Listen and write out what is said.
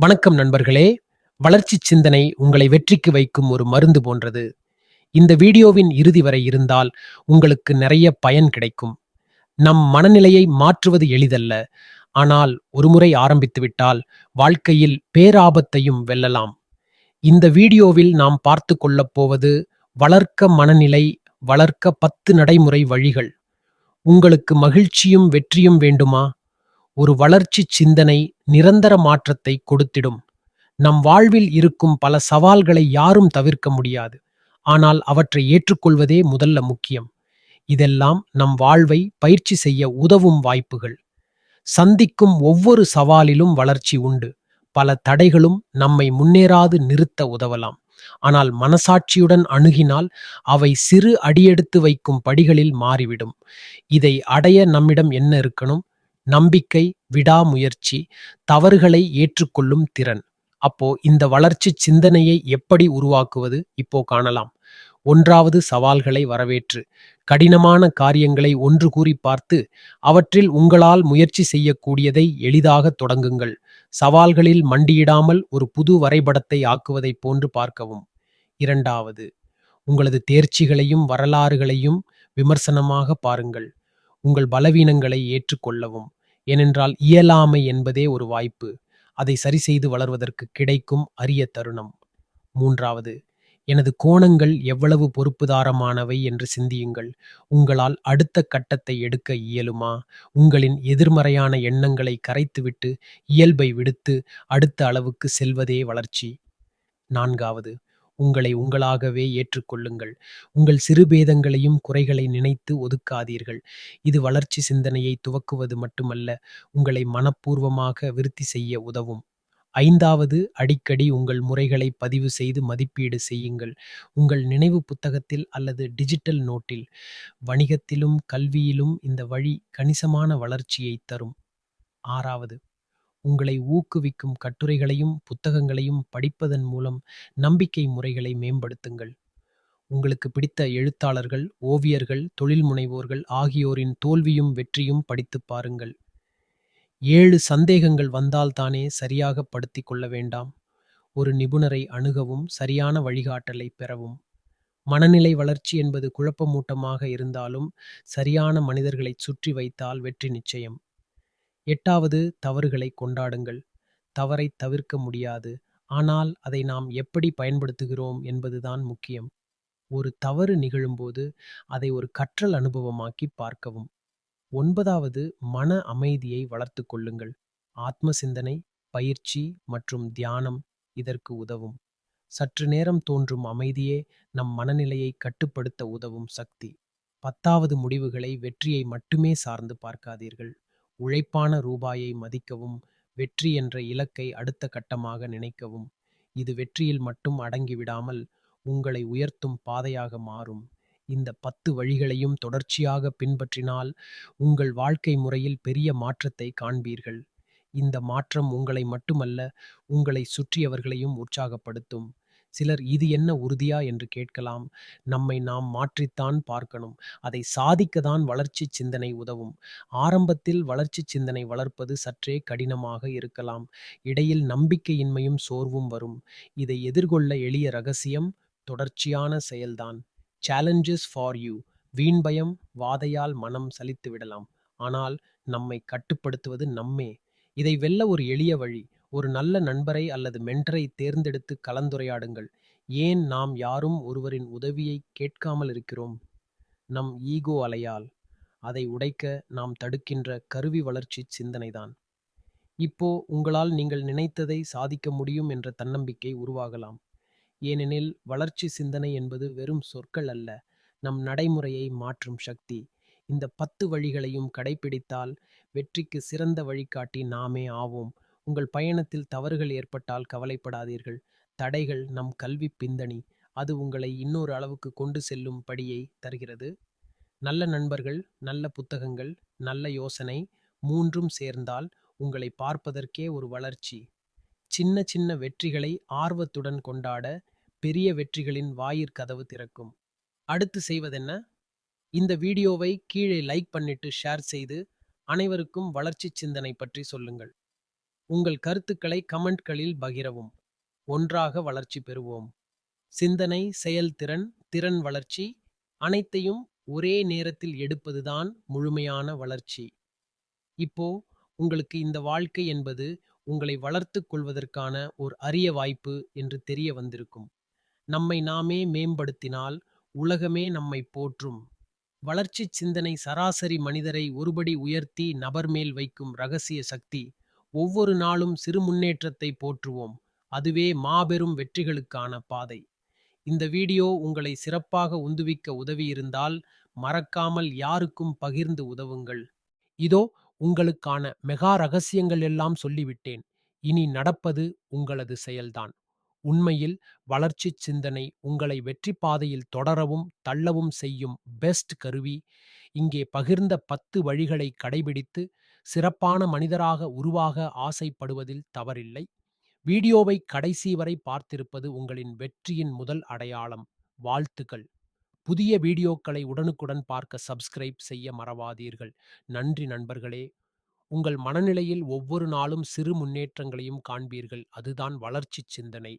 வணக்கம் நண்பர்களே. வளர்ச்சி சிந்தனை உங்களை வெற்றிக்கு வைக்கும் ஒரு மருந்து போன்றது. இந்த வீடியோவின் இறுதி வரை இருந்தால் உங்களுக்கு நிறைய பயன் கிடைக்கும். நம் மனநிலையை மாற்றுவது எளிதல்ல. ஆனால் ஒருமுறை ஆரம்பித்துவிட்டால் வாழ்க்கையில் பேராபத்தையும் வெல்லலாம். இந்த வீடியோவில் நாம் பார்த்து கொள்ளப் போவது வளர்க்க மனநிலை வளர்க்க பத்து நடைமுறை வழிகள். உங்களுக்கு மகிழ்ச்சியும் வெற்றியும் வேண்டுமா? ஒரு வளர்ச்சி சிந்தனை நிரந்தர மாற்றத்தை கொடுத்திடும். நம் வாழ்வில் இருக்கும் பல சவால்களை யாரும் தவிர்க்க முடியாது. ஆனால் அவற்றை ஏற்றுக்கொள்வதே முதல்ல முக்கியம். இதெல்லாம் நம் வாழ்வை பயிற்சி செய்ய உதவும் வாய்ப்புகள். சந்திக்கும் ஒவ்வொரு சவாலிலும் வளர்ச்சி உண்டு. பல தடைகளும் நம்மை முன்னேறாது நிறுத்த உதவலாம். ஆனால் மனசாட்சியுடன் அணுகினால் அவை சிறு அடியெடுத்து வைக்கும் படிகளில் மாறிவிடும். இதை அடைய நம்மிடம் என்ன இருக்கணும்? நம்பிக்கை விடாமுயற்சி தவறுகளை ஏற்றுக்கொள்ளும் திறன். அப்போ இந்த வளர்ச்சி சிந்தனையை எப்படி உருவாக்குவது இப்போ காணலாம். ஒன்றாவது சவால்களை வரவேற்று. கடினமான காரியங்களை ஒன்று கூறி பார்த்து அவற்றில் உங்களால் முயற்சி செய்யக்கூடியதை எளிதாக தொடங்குங்கள். சவால்களில் மண்டியிடாமல் ஒரு புது வரைபடத்தை ஆக்குவதைப் போன்று பார்க்கவும். இரண்டாவது உங்களது தேர்ச்சிகளையும் வரலாறுகளையும் விமர்சனமாக பாருங்கள். உங்கள் பலவீனங்களை ஏற்றுக்கொள்ளவும். ஏனென்றால் இயலாமை என்பதே ஒரு வாய்ப்பு. அதை சரி செய்து வளர்வதற்கு கிடைக்கும் அரிய தருணம். மூன்றாவது எனது கோணங்கள் எவ்வளவு பொறுப்புதாரமானவை என்று சிந்தியுங்கள். உங்களால் அடுத்த கட்டத்தை எடுக்க இயலுமா? உங்களின் எதிர்மறையான எண்ணங்களை கரைத்துவிட்டு இயல்பை விடுத்து அடுத்த அளவுக்கு செல்வதே வளர்ச்சி. நான்காவது உங்களை உங்களாகவே ஏற்றுக்கொள்ளுங்கள். உங்கள் சிறுபேதங்களையும் குறைகளை நினைத்து ஒதுக்காதீர்கள். இது வளர்ச்சி சிந்தனையை துவக்குவது மட்டுமல்ல உங்களை மனப்பூர்வமாக விருத்தி செய்ய உதவும். ஐந்தாவது அடிக்கடி உங்கள் முறைகளை பதிவு செய்து மதிப்பீடு செய்யுங்கள். உங்கள் நினைவு புத்தகத்தில் அல்லது டிஜிட்டல் நோட்டில் வணிகத்திலும் கல்வியிலும் இந்த வழி கணிசமான வளர்ச்சியை தரும். ஆறாவது உங்களை ஊக்குவிக்கும் கட்டுரைகளையும் புத்தகங்களையும் படிப்பதன் மூலம் நம்பிக்கை முறைகளை மேம்படுத்துங்கள். உங்களுக்கு பிடித்த எழுத்தாளர்கள் ஓவியர்கள் தொழில் முனைவோர்கள் ஆகியோரின் தோல்வியும் வெற்றியும் படித்துப் பாருங்கள். ஏழு சந்தேகங்கள் வந்தால்தானே சரியாக படுத்திக் கொள்ள வேண்டாம். ஒரு நிபுணரை அணுகவும் சரியான வழிகாட்டலை பெறவும். மனநிலை வளர்ச்சி என்பது குழப்பமூட்டமாக இருந்தாலும் சரியான மனிதர்களைச் சுற்றி வைத்தால் வெற்றி நிச்சயம். எட்டாவது தவறுகளை கொண்டாடுங்கள். தவறை தவிர்க்க முடியாது. ஆனால் அதை நாம் எப்படி பயன்படுத்துகிறோம் என்பதுதான் முக்கியம். ஒரு தவறு நிகழும்போது அதை ஒரு கற்றல் அனுபவமாக்கி பார்க்கவும். ஒன்பதாவது மன அமைதியை வளர்த்து கொள்ளுங்கள். ஆத்ம சிந்தனை பயிற்சி மற்றும் தியானம் இதற்கு உதவும். சற்று நேரம் தோன்றும் அமைதியே நம் மனநிலையை கட்டுப்படுத்த உதவும் சக்தி. பத்தாவது முடிவுகளை வெற்றியை மட்டுமே சார்ந்து பார்க்காதீர்கள். உழைப்பான ரூபாயை மதிக்கவும் வெற்றி என்ற இலக்கை அடுத்த கட்டமாக நினைக்கவும். இது வெற்றியில் மட்டும் அடங்கிவிடாமல் உங்களை உயர்த்தும் பாதையாக மாறும். இந்த பத்து வழிகளையும் தொடர்ச்சியாக பின்பற்றினால் உங்கள் வாழ்க்கை முறையில் பெரிய மாற்றத்தை காண்பீர்கள். இந்த மாற்றம் உங்களை மட்டுமல்ல உங்களை சுற்றியவர்களையும் உற்சாகப்படுத்தும். சிலர் இது என்ன உறுதியா என்று கேட்கலாம். நம்மை நாம் மாற்றித்தான் பார்க்கணும். அதை சாதிக்கத்தான் வளர்ச்சி சிந்தனை உதவும். ஆரம்பத்தில் வளர்ச்சி சிந்தனை வளர்ப்பது சற்றே கடினமாக இருக்கலாம். இடையில் நம்பிக்கையின்மையும் சோர்வும் வரும். இதை எதிர்கொள்ள எளிய ரகசியம் தொடர்ச்சியான செயல்தான். சேலஞ்சஸ் ஃபார் யூ வீண் பயம் வாதையால் மனம் சலித்து விடலாம். ஆனால் நம்மை கட்டுப்படுத்துவது நம்மே. இதை வெல்ல ஒரு எளிய வழி. ஒரு நல்ல நண்பரை அல்லது மென்டரை தேர்ந்தெடுத்து கலந்துரையாடுங்கள். ஏன் நாம் யாரும் ஒருவரின் உதவியை கேட்காமல் இருக்கிறோம்? நம் ஈகோ அலையால். அதை உடைக்க நாம் தடுக்கின்ற கருவி வளர்ச்சி சிந்தனைதான். இப்போ உங்களால் நீங்கள் நினைத்ததை சாதிக்க முடியும் என்ற தன்னம்பிக்கை உருவாகலாம். ஏனெனில் வளர்ச்சி சிந்தனை என்பது வெறும் சொற்கள் அல்ல நம் நடைமுறையை மாற்றும் சக்தி. இந்த பத்து வழிகளையும் கடைபிடித்தால் வெற்றிக்கு சிறந்த வழிகாட்டி நாமே ஆவோம். உங்கள் பயணத்தில் தவறுகள் ஏற்பட்டால் கவலைப்படாதீர்கள். தடைகள் நம் கல்வி பிந்தணி அது உங்களை இன்னொரு அளவுக்கு கொண்டு செல்லும் படியை தருகிறது. நல்ல நண்பர்கள் நல்ல புத்தகங்கள் நல்ல யோசனை மூன்றும் சேர்ந்தால் உங்களை பார்ப்பதற்கே ஒரு வளர்ச்சி. சின்ன சின்ன வெற்றிகளை ஆர்வத்துடன் கொண்டாட பெரிய வெற்றிகளின் வாயிற்கதவு திறக்கும். அடுத்து செய்வதென்ன? இந்த வீடியோவை கீழே லைக் பண்ணிட்டு ஷேர் செய்து அனைவருக்கும் வளர்ச்சி சிந்தனை பற்றி சொல்லுங்கள். உங்கள் கருத்துக்களை கமெண்ட்களில் பகிரவும். ஒன்றாக வளர்ச்சி பெறுவோம். சிந்தனை செயல்திறன் திறன் வளர்ச்சி அனைத்தையும் ஒரே நேரத்தில் எடுப்பதுதான் முழுமையான வளர்ச்சி. இப்போ உங்களுக்கு இந்த வாழ்க்கை என்பது உங்களை வளர்த்து கொள்வதற்கான ஒரு அரிய வாய்ப்பு என்று தெரிய வந்திருக்கும். நம்மை நாமே மேம்படுத்தினால் உலகமே நம்மை போற்றும். வளர்ச்சி சிந்தனை சராசரி மனிதரை ஒருபடி உயர்த்தி நபர் மேல் வைக்கும் ரகசிய சக்தி ஒவ்வொரு நாளும் சிறு முன்னேற்றத்தை போற்றுவோம். அதுவே மாபெரும் வெற்றிகளுக்கான பாதை. இந்த வீடியோ உங்களை சிறப்பாக உந்துவிக்க உதவியிருந்தால் மறக்காமல் யாருக்கும் பகிர்ந்து உதவுங்கள். இதோ உங்களுக்கான மெகா ரகசியங்கள் எல்லாம் சொல்லிவிட்டேன். இனி நடப்பது உங்களது செயல்தான். உண்மையில் வளர்ச்சி சிந்தனை உங்களை வெற்றி பாதையில் தொடரவும் தள்ளவும் செய்யும் பெஸ்ட் கருவி. இங்கே பகிர்ந்த பத்து வழிகளை கடைபிடித்து சிறப்பான மனிதராக உருவாக ஆசைப்படுவதில் தவறில்லை. வீடியோவை கடைசி வரை பார்த்திருப்பது உங்களின் வெற்றியின் முதல் அடையாளம். வாழ்த்துக்கள். புதிய வீடியோக்களை உடனுக்குடன் பார்க்க சப்ஸ்கிரைப் செய்ய மறவாதீர்கள். நன்றி நண்பர்களே. உங்கள் மனநிலையில் ஒவ்வொரு நாளும் சிறு முன்னேற்றங்களையும் காண்பீர்கள். அதுதான் வளர்ச்சி சிந்தனை.